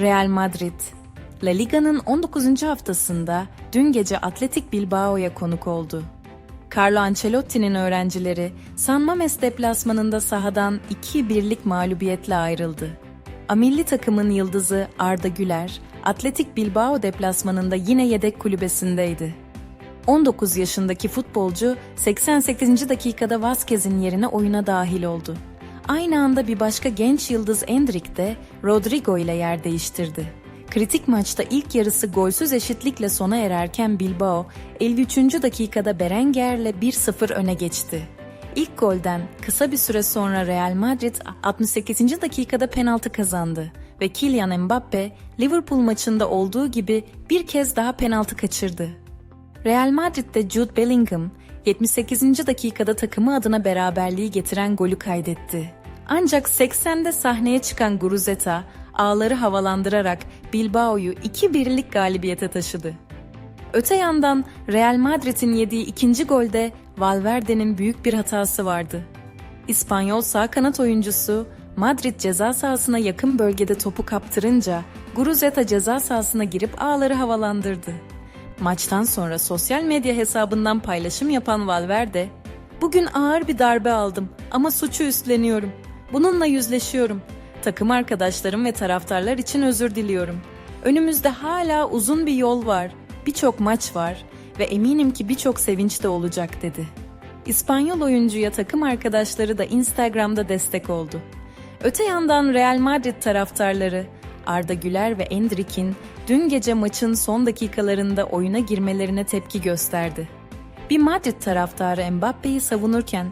Real Madrid La Liga'nın 19. haftasında dün gece Atletik Bilbao'ya konuk oldu. Carlo Ancelotti'nin öğrencileri San Mames deplasmanında sahadan 2-1'lik mağlubiyetle ayrıldı. Amilli takımın yıldızı Arda Güler, Atletik Bilbao deplasmanında yine yedek kulübesindeydi. 19 yaşındaki futbolcu 88. dakikada Vazquez'in yerine oyuna dahil oldu. Aynı anda bir başka genç yıldız Endrick de Rodrigo ile yer değiştirdi. Kritik maçta ilk yarısı golsüz eşitlikle sona ererken Bilbao 53. dakikada Berenguer'le 1-0 öne geçti. İlk golden kısa bir süre sonra Real Madrid 68. dakikada penaltı kazandı ve Kylian Mbappe Liverpool maçında olduğu gibi bir kez daha penaltı kaçırdı. Real Madrid'de Jude Bellingham 78. dakikada takımı adına beraberliği getiren golü kaydetti. Ancak 80'de sahneye çıkan Guruzeta ağları havalandırarak Bilbao'yu 2-1'lik galibiyete taşıdı. Öte yandan Real Madrid'in yediği ikinci golde Valverde'nin büyük bir hatası vardı. İspanyol sağ kanat oyuncusu Madrid ceza sahasına yakın bölgede topu kaptırınca Guruzeta ceza sahasına girip ağları havalandırdı. Maçtan sonra sosyal medya hesabından paylaşım yapan Valverde, "Bugün ağır bir darbe aldım ama suçu üstleniyorum. Bununla yüzleşiyorum. Takım arkadaşlarım ve taraftarlar için özür diliyorum. Önümüzde hala uzun bir yol var, birçok maç var ve eminim ki birçok sevinç de olacak." dedi. İspanyol oyuncuya takım arkadaşları da Instagram'da destek oldu. Öte yandan Real Madrid taraftarları Arda Güler ve Endrick'in dün gece maçın son dakikalarında oyuna girmelerine tepki gösterdi. Bir Madrid taraftarı Mbappe'yi savunurken,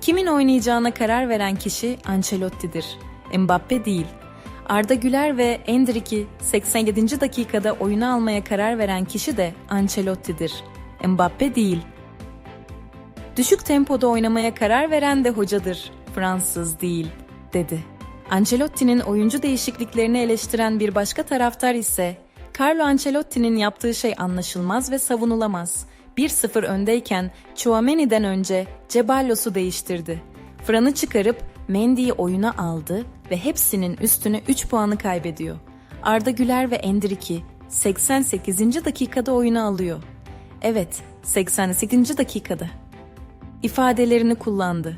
kimin oynayacağına karar veren kişi Ancelotti'dir, Mbappe değil. Arda Güler ve Endrick'i 87. dakikada oyuna almaya karar veren kişi de Ancelotti'dir, Mbappe değil. Düşük tempoda oynamaya karar veren de hocadır, Fransız değil, dedi. Ancelotti'nin oyuncu değişikliklerini eleştiren bir başka taraftar ise, Carlo Ancelotti'nin yaptığı şey anlaşılmaz ve savunulamaz. 1-0 öndeyken Chouameni'den önce Ceballos'u değiştirdi. Fran'ı çıkarıp Mendy'yi oyuna aldı ve hepsinin üstüne 3 puanı kaybediyor. Arda Güler ve Endrick'i 88. dakikada oyuna alıyor. Evet, 88. dakikada ifadelerini kullandı.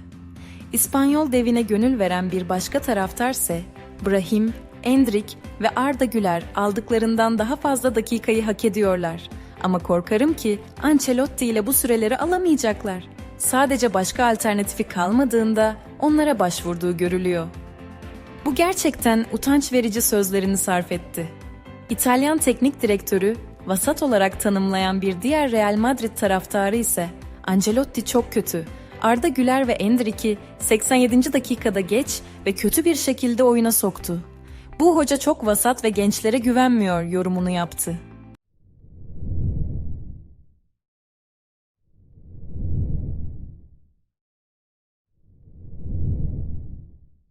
İspanyol devine gönül veren bir başka taraftarse Brahim, Endrick ve Arda Güler aldıklarından daha fazla dakikayı hak ediyorlar. Ama korkarım ki Ancelotti ile bu süreleri alamayacaklar. Sadece başka alternatifi kalmadığında onlara başvurduğu görülüyor. Bu gerçekten utanç verici sözlerini sarf etti. İtalyan teknik direktörü vasat olarak tanımlayan bir diğer Real Madrid taraftarı ise Ancelotti çok kötü. Arda Güler ve Endrick'i 87. dakikada geç ve kötü bir şekilde oyuna soktu. Bu hoca çok vasat ve gençlere güvenmiyor yorumunu yaptı.